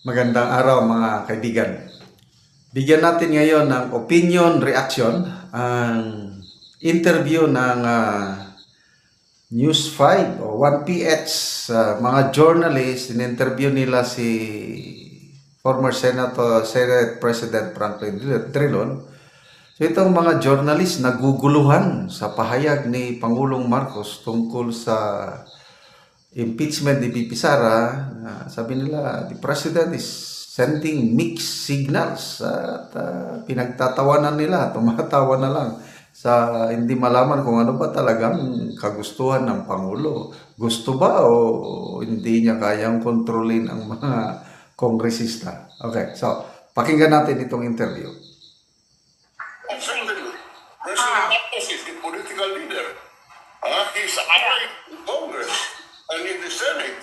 Magandang araw mga kaibigan. Bigyan natin ngayon ng opinion reaction ang interview ng ah, News 5 o 1PH sa mga journalist. In-interview nila si former Senator, Senate President Franklin Drilon. So itong mga journalist naguguluhan sa pahayag ni Pangulong Marcos tungkol sa impeachment ni BP Sara, ah, sabi nila, the president is sending mixed signals at ah, pinagtatawanan nila, tumatawa na lang sa hindi malaman kung ano ba talagang kagustuhan ng Pangulo. Gusto ba o hindi niya kayang kontrolin ang mga kongresista? Okay, so pakinggan natin itong interview. And Senate.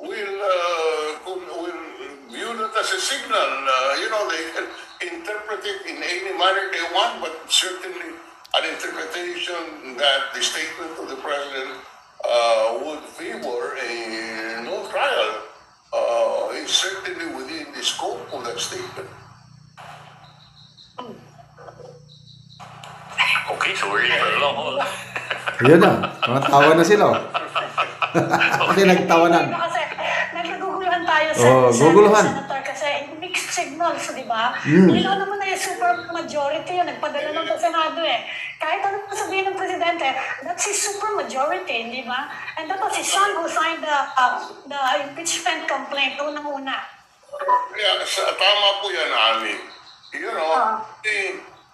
Will uh, will view that as a signal. Uh, you know, they can interpret it in any manner they want, but certainly an interpretation that the statement of the president uh, would favor a no trial uh, is certainly within the scope of that statement. Okay, so we're in for a long haul. Ayun na, tumatawa na sila. Oh. Kasi nagtawanan. Kasi naguguluhan tayo sa, Oh, sa guguluhan. senator kasi mixed signals, di ba? Mm. Yun naman na yung super majority yun, nagpadala lang sa Senado eh. Kahit ano pa sabihin ng Presidente, that's his super majority, di ba? And that was his son who signed the, uh, the impeachment complaint unang-una. Yeah, sa, tama po yan, Ami. You know, the,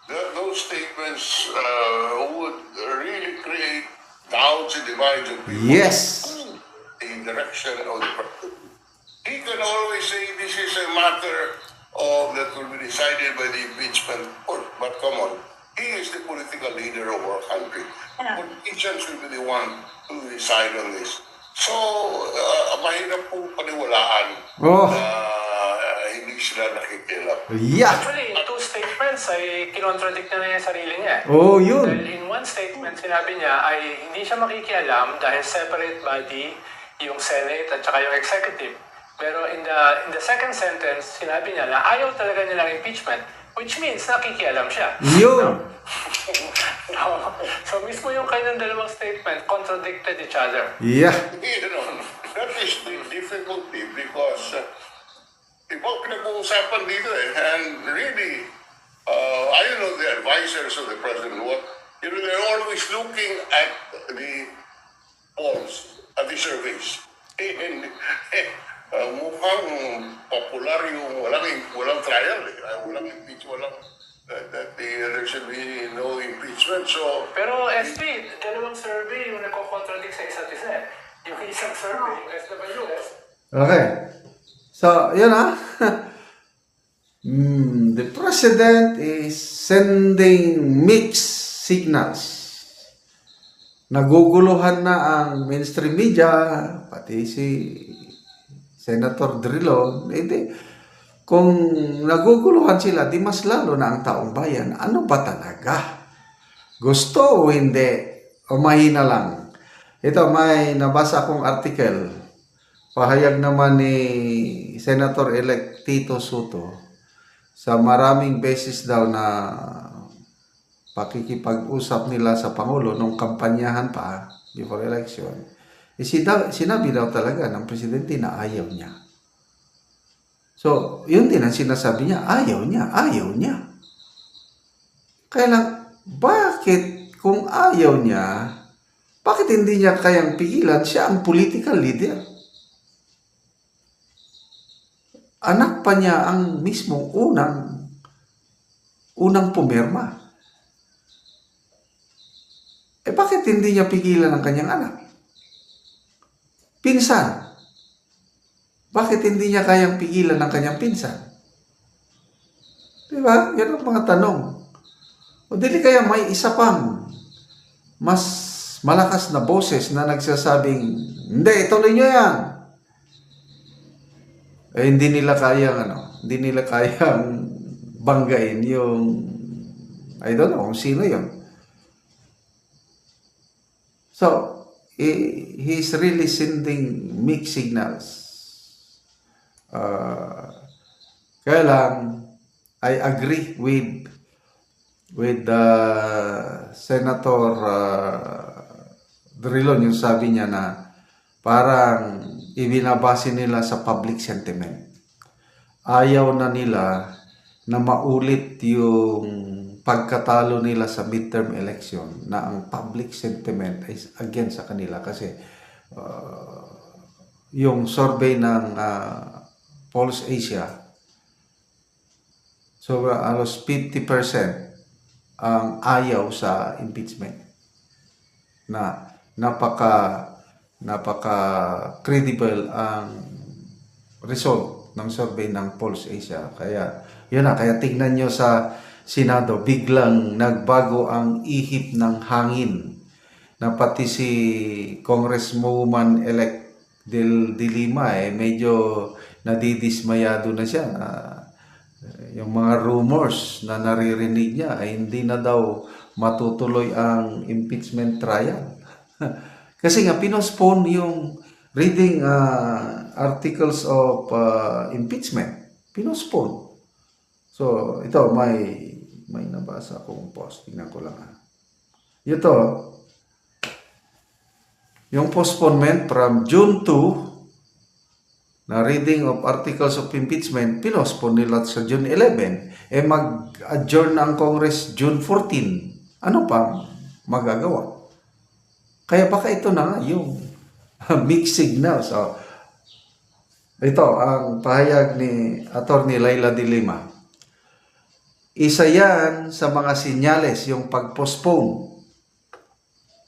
the- those statements uh, would really create doubts and divides of people Yes. in the direction of the president. He can always say this is a matter of that will be decided by the impeachment court. But come on, he is the political leader of our country. Yeah. Politicians will be the one to decide on this. So, uh, mahirap po paniwalaan Oh. na hindi sila nakikialam. Yeah. Actually, statements ay kinontradict na niya yung sarili niya. Oh, yun. Dahil in one statement, sinabi niya ay hindi siya makikialam dahil separate body yung Senate at saka yung executive. Pero in the in the second sentence, sinabi niya na ayaw talaga niya ng impeachment, which means nakikialam siya. Yun. No. So mismo yung kanyang dalawang statement contradicted each other. Yeah. You know, that is the difficulty because uh, iba pinag-uusapan dito eh. And really, I don't know the advisors of the president, what, you know, they're always looking at the polls, at the surveys. And uh, mukhang popular yung walang, walang trial eh. Ah, Walang impeachment, walang, that, that the- there should be no impeachment. So, Pero SP, dalawang survey yung nagko-contradict sa isa't isa. eh. Yung isang survey, yung SWS, Okay. So, yun ah. Mm, the president is sending mixed signals. Naguguluhan na ang mainstream media, pati si Senator Drilon. Hindi. Kung naguguluhan sila, di mas lalo na ang taong bayan. Ano ba talaga? Gusto o hindi? O mahina lang? Ito, may nabasa akong article Pahayag naman ni Senator-elect Tito Soto sa maraming beses daw na pakikipag-usap nila sa Pangulo nung kampanyahan pa before election, eh, sinabi daw talaga ng presidente na ayaw niya. So, yun din ang sinasabi niya, ayaw niya, ayaw niya. Kaya lang, bakit kung ayaw niya, bakit hindi niya kayang pigilan siya ang political leader? Anak pa niya ang mismong unang unang pumirma. Eh bakit hindi niya pigilan ang kanyang anak? Pinsan. Bakit hindi niya kayang pigilan ang kanyang pinsan? Di ba? Yan ang mga tanong. O dili kaya may isa pang mas malakas na boses na nagsasabing, hindi, ituloy niyo yan eh, hindi nila kayang ano, hindi nila kayang banggain yung I don't know kung sino yun. So, he, he's really sending mixed signals. Uh, Kaya lang, I agree with with the Senator uh, Drilon yung sabi niya na parang ibinabase nila sa public sentiment. Ayaw na nila na maulit yung pagkatalo nila sa midterm election na ang public sentiment is against sa kanila kasi uh, yung survey ng uh, Pulse Asia so alos 50% ang ayaw sa impeachment na napaka napaka credible ang result ng survey ng Pulse Asia kaya yun na kaya tignan nyo sa Senado biglang nagbago ang ihip ng hangin na pati si Congresswoman elect Del Dilima eh medyo nadidismayado na siya na yung mga rumors na naririnig niya ay hindi na daw matutuloy ang impeachment trial. Kasi nga pinospone yung reading uh, articles of uh, impeachment. Pinospone. So, ito may may nabasa akong post. Tingnan ko lang ha. Ito, yung postponement from June 2 na reading of articles of impeachment, pinospone nila sa June 11. Eh mag-adjourn na ang Congress June 14. Ano pa magagawa? Kaya baka ito na nga yung mixed signal. So, ito ang pahayag ni Attorney Laila de Lima. Isa yan sa mga sinyales yung pag-postpone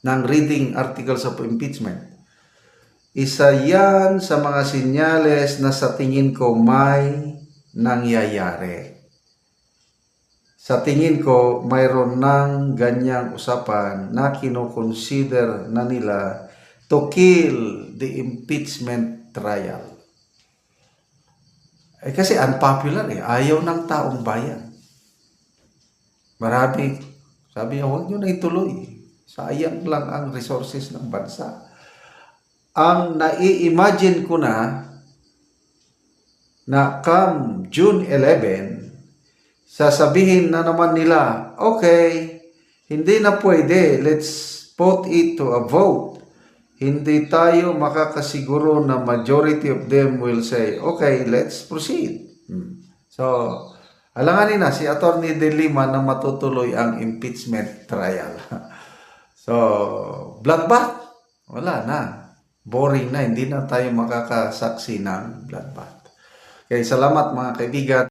ng reading articles of impeachment. Isa yan sa mga sinyales na sa tingin ko may nangyayari. Sa tingin ko, mayroon ng ganyang usapan na kinoconsider na nila to kill the impeachment trial. Eh kasi unpopular eh. Ayaw ng taong bayan. Marami, sabi niya, huwag nyo na ituloy. Sayang lang ang resources ng bansa. Ang nai-imagine ko na na come June 11, sasabihin na naman nila, okay, hindi na pwede, let's put it to a vote. Hindi tayo makakasiguro na majority of them will say, okay, let's proceed. Hmm. So, alanganin na si Attorney De Lima na matutuloy ang impeachment trial. so, bloodbath, wala na. Boring na, hindi na tayo makakasaksi ng bloodbath. Okay, salamat mga kaibigan.